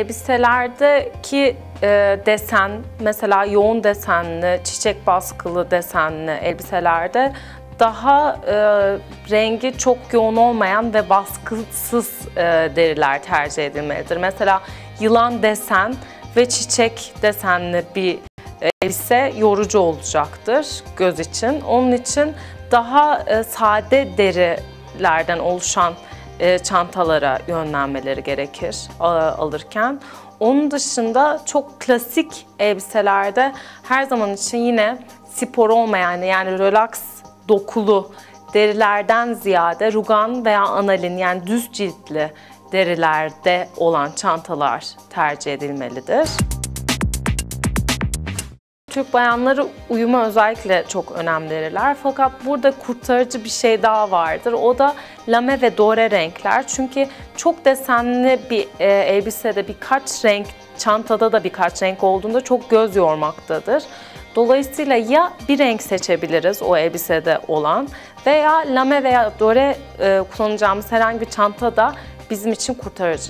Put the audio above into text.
elbiselerdeki e, desen, mesela yoğun desenli, çiçek baskılı desenli elbiselerde daha e, rengi çok yoğun olmayan ve baskısız e, deriler tercih edilmelidir. Mesela yılan desen ve çiçek desenli bir elbise yorucu olacaktır göz için. Onun için daha e, sade derilerden oluşan e, çantalara yönlenmeleri gerekir a- alırken. Onun dışında çok klasik elbiselerde her zaman için yine spor olmayan yani relax dokulu derilerden ziyade rugan veya analin yani düz ciltli derilerde olan çantalar tercih edilmelidir. Türk bayanları uyuma özellikle çok önem verirler. Fakat burada kurtarıcı bir şey daha vardır. O da lame ve dore renkler. Çünkü çok desenli bir e, elbisede birkaç renk, çantada da birkaç renk olduğunda çok göz yormaktadır. Dolayısıyla ya bir renk seçebiliriz o elbisede olan veya lame veya dore e, kullanacağımız herhangi bir çanta da bizim için kurtarıcıdır.